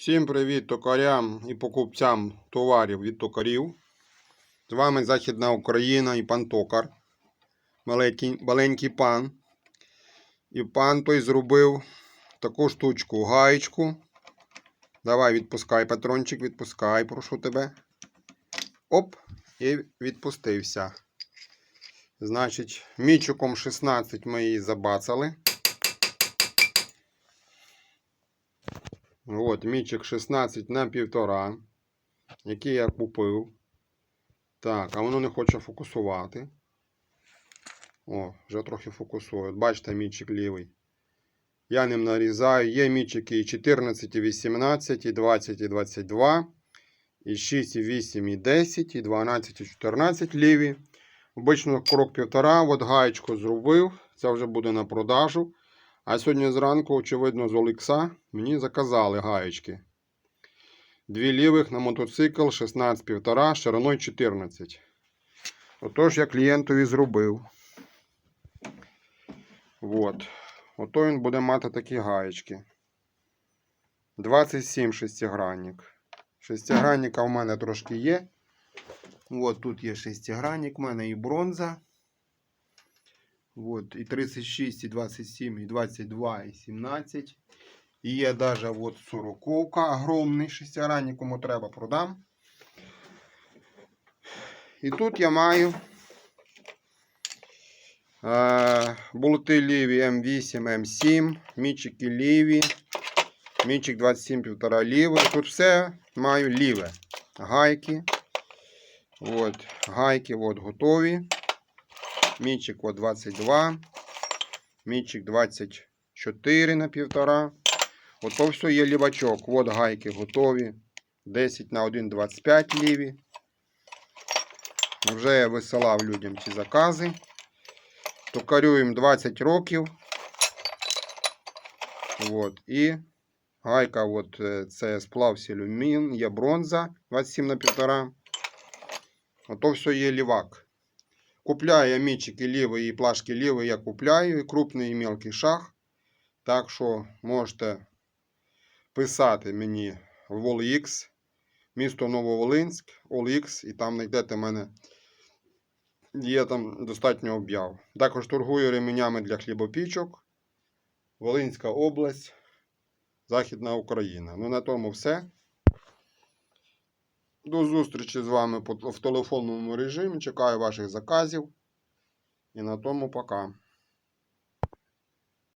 Всім привіт токарям і покупцям товарів від токарів. З вами Західна Україна і пан токар. Маленький, маленький пан. І пан той зробив таку штучку, гаєчку. Давай відпускай, патрончик, відпускай, прошу тебе. Оп, і відпустився. Значить, мічиком 16 ми її забацали. От, мічик 16 на півтора, який я купив. Так, а воно не хоче фокусувати. О, вже трохи фокусує. Бачите, мічик лівий. Я ним нарізаю. Є мічики і 14, і 18, і 20, і 22, і 6, і 8, і 10, і 12, і 14 ліві. Обично крок півтора. От гаєчку зробив. Це вже буде на продажу. А сьогодні зранку, очевидно, з Олекса мені заказали гаєчки. Дві лівих на мотоцикл 16,5, шириною 14. Отож, я клієнтові зробив. От. Ото він буде мати такі гаєчки. 27 шестигранник. Шестигранника в мене трошки є. От тут є шестигранник, в мене і бронза. Вот, і 36, і 27, і 22, і 17. І є даже вот 40 огромний шестигранник, кому треба продам. І тут я маю е, болти ліві М8, М7, мічики ліві, мічик 27,5 лівий. Тут все маю ліве. Гайки. От, гайки от готові. Мічик от 22. Мічик 24 на півтора. Ото все є лівачок. От гайки готові. 10 на 1, 25 ліві. Вже я висилав людям ці закази. Токарю їм 20 років. От. І гайка от, е, це сплав сілюмін, є бронза 27 на півтора. Ото все є лівак. Купляю я мічики лівий і плашки лівий я купляю, і крупний і мелкий шаг. Так що можете писати мені в OLX, місто Нововолинськ, OLX, і там знайдете мене. Є там достатньо об'яв. Також торгую ременями для хлібопічок. Волинська область, Західна Україна. Ну на тому все. До зустрічі з вами в телефонному режимі. Чекаю ваших заказів. І на тому пока.